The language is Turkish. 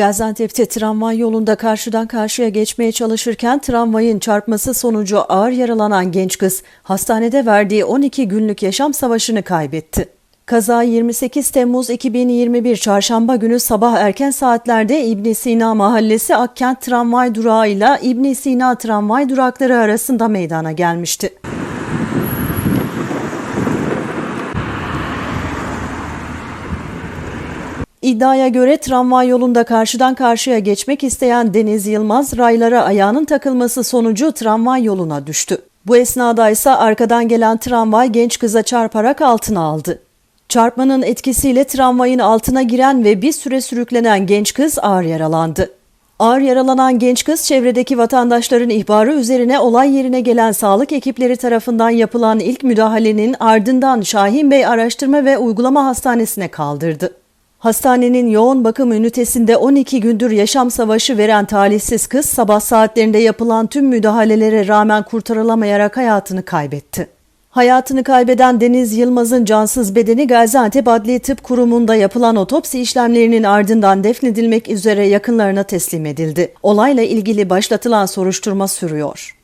Gaziantep'te tramvay yolunda karşıdan karşıya geçmeye çalışırken tramvayın çarpması sonucu ağır yaralanan genç kız hastanede verdiği 12 günlük yaşam savaşını kaybetti. Kaza 28 Temmuz 2021 Çarşamba günü sabah erken saatlerde İbn Sina Mahallesi Akkent tramvay durağıyla İbn Sina tramvay durakları arasında meydana gelmişti. İddiaya göre tramvay yolunda karşıdan karşıya geçmek isteyen Deniz Yılmaz raylara ayağının takılması sonucu tramvay yoluna düştü. Bu esnada ise arkadan gelen tramvay genç kıza çarparak altına aldı. Çarpmanın etkisiyle tramvayın altına giren ve bir süre sürüklenen genç kız ağır yaralandı. Ağır yaralanan genç kız çevredeki vatandaşların ihbarı üzerine olay yerine gelen sağlık ekipleri tarafından yapılan ilk müdahalenin ardından Şahin Bey Araştırma ve Uygulama Hastanesi'ne kaldırdı. Hastanenin yoğun bakım ünitesinde 12 gündür yaşam savaşı veren talihsiz kız sabah saatlerinde yapılan tüm müdahalelere rağmen kurtarılamayarak hayatını kaybetti. Hayatını kaybeden Deniz Yılmaz'ın cansız bedeni Gaziantep Adli Tıp Kurumu'nda yapılan otopsi işlemlerinin ardından defnedilmek üzere yakınlarına teslim edildi. Olayla ilgili başlatılan soruşturma sürüyor.